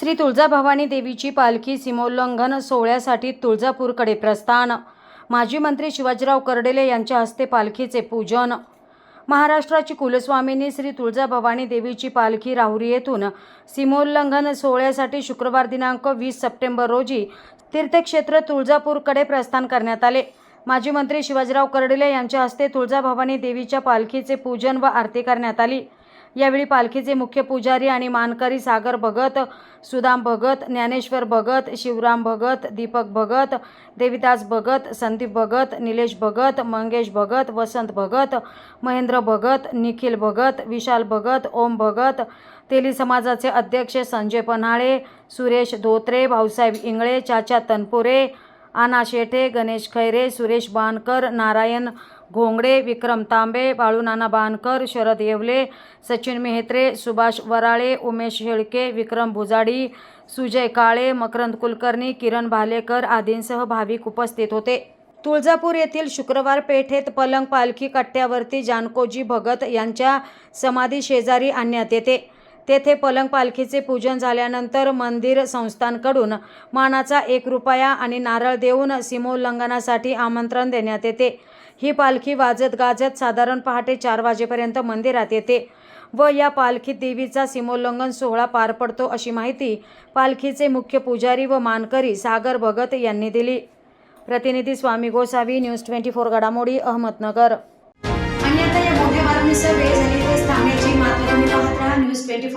श्री तुळजाभवानी देवीची पालखी सीमोल्लंघन सोहळ्यासाठी तुळजापूरकडे प्रस्थान. माजी मंत्री शिवाजीराव कर्डेले यांच्या हस्ते पालखीचे पूजन. महाराष्ट्राची कुलस्वामिनी श्री तुळजाभवानी देवीची पालखी राहुरी येथून सीमोल्लंघन सोहळ्यासाठी शुक्रवार दिनांक वीस सप्टेंबर रोजी तीर्थक्षेत्र तुळजापूरकडे प्रस्थान करण्यात आले. माजी मंत्री शिवाजीराव कर्डेले यांच्या हस्ते तुळजाभवानी देवीच्या पालखीचे पूजन व आरती करण्यात आली. यावेळी पालखीचे मुख्य पुजारी आणि मानकरी सागर भगत सुदाम भगत ज्ञानेश्वर भगत शिवराम भगत दीपक भगत देविदास भगत संदीप भगत निलेश भगत मंगेश भगत वसंत भगत महेंद्र भगत निखिल भगत विशाल भगत ओम भगत तेली समाजाचे अध्यक्ष संजय पन्हाळे सुरेश धोत्रे भाऊसाहेब इंगळे चाचा तनपुरे आना शेठे गणेश खैरे सुरेश बानकर नारायण घोंगडे विक्रम तांबे बाळूनाना बानकर शरद येवले सचिन मेहत्रे सुभाष वराळे उमेश शेळके विक्रम भुजाडी सुजय काळे मकरंद कुलकर्णी किरण भालेकर आदींसह भाविक उपस्थित होते. तुळजापूर येथील शुक्रवार पेठेत पलंग पालखी कट्ट्यावरती जानकोजी भगत यांच्या समाधी शेजारी आणण्यात येते. तेथे पलंग पालखीचे पूजन झाल्यानंतर मंदिर संस्थांकडून मानाचा एक रुपया आणि नारळ देऊन सीमोल्लंघनासाठी आमंत्रण देण्यात येते. ही पालखी वाजत गाजत साधारण पहाटे चार वाजेपर्यंत मंदिरात येते व या पालखीत देवीचा सीमोल्लंघन सोहळा पार पडतो अशी माहिती पालखीचे मुख्य पुजारी व मानकरी सागर भगत यांनी दिली. प्रतिनिधी Swami Gosavi news twenty four घडामोडी अहमदनगर. आणि आता या मोठ्या बातमीसह वेळ झाली ते